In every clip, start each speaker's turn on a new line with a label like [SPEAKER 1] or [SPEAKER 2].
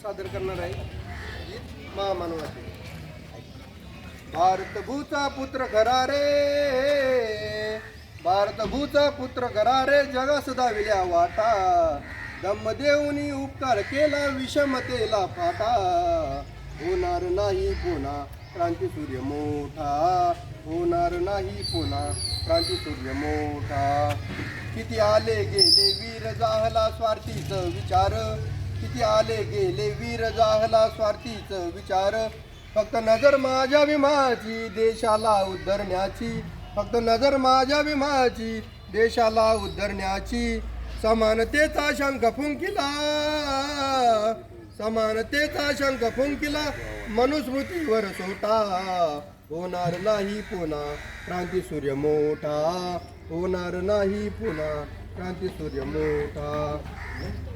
[SPEAKER 1] सादर करणार आहे गीत महामानवाचे. भारत भूचा पुत्र घरा रे. भारत भूचा पुत्र घरा रे जगा सदाविल्या वाटा. दम देऊनी उपकार केला विषमतेला फाटा. होणार नाही पुन्हा क्रांती सूर्य मोठा. होणार नाही पुन्हा क्रांती सूर्य मोठा. किती आले गेले वीर जाहला स्वार्थीच विचार. किती आले गेले वीर जाहला स्वार्थीच विचार. फक्त नजर माझ्या विमाची देशाला उद्धरण्याची. फक्त नजर माझ्या विमाची देशाला उद्धरण्याची. समानतेचा शंख फुंकिला. समानतेचा शंख फुंकिला. मनुस्मृतीवर सोटा. होणार नाही पुन्हा क्रांती सूर्य मोठा. होणार नाही पुन्हा क्रांती सूर्य मोठा.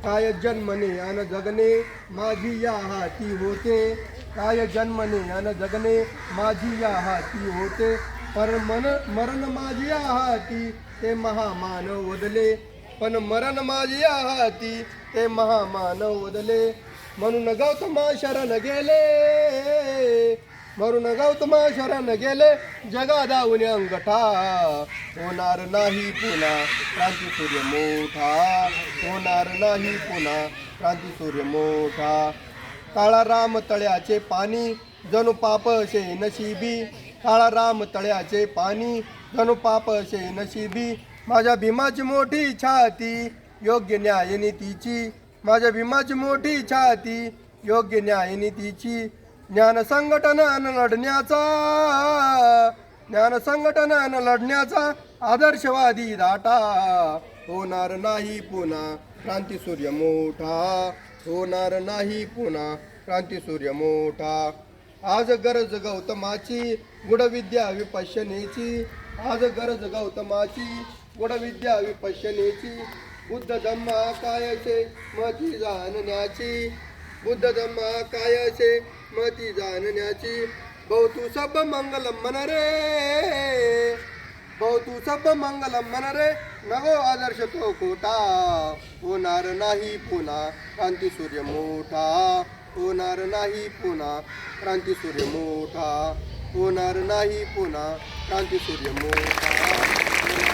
[SPEAKER 1] काय जन्मने अन जगणे माझी या हाती होते. काय जन्मने अन जगणे माझी या हाती होते. पर मन मरण माझी या हाती ते महामानव वदले. पण मरण माझी या हाती ते महामानव वदले. म्हणून गौतमा शरण गेले. म्हणून गौतमा शरण गेले जगा धावून अंगठा. होणार नाही पुन्हा क्रांती सूर्य मोठा. होणार नाही पुन्हा क्रांती सूर्य मोठा. काळा राम तळ्याचे पाणी जणू पापशे नशिबी. काळा राम तळ्याचे पाणी जणू पापशे नशिबी. माझ्या भीमाची मोठी छाती योग्य न्यायनीतीची माझ्या भीमाची मोठी छाती योग्य न्यायनीतीची ज्ञान संघटनान लढण्याचा. ज्ञान संघटनान लढण्याचा आदर्शवादी दाटा. होणार नाही पुन्हा क्रांती सूर्य मोठा. होणार नाही पुन्हा क्रांती सूर्य मोठा. आज गरज गौतमाची गुडविद्या विपश्यनेची. आज गरज गौतमाची गुडविद्या विपश्यनेची. बुद्ध धम्मा कायचे मती जाणण्याची. बुद्ध धम्मा असे मती जाणण्याची. बहुतू सब मंगल मन रे बहुतू सब मंगलम मन रे. नगो आदर्श तो खोटा होणार नाही पुन्हा क्रांती सूर्य मोठा. होणार नाही पुन्हा क्रांती सूर्य मोठा. होणार नाही पुन्हा क्रांती सूर्य मोठा.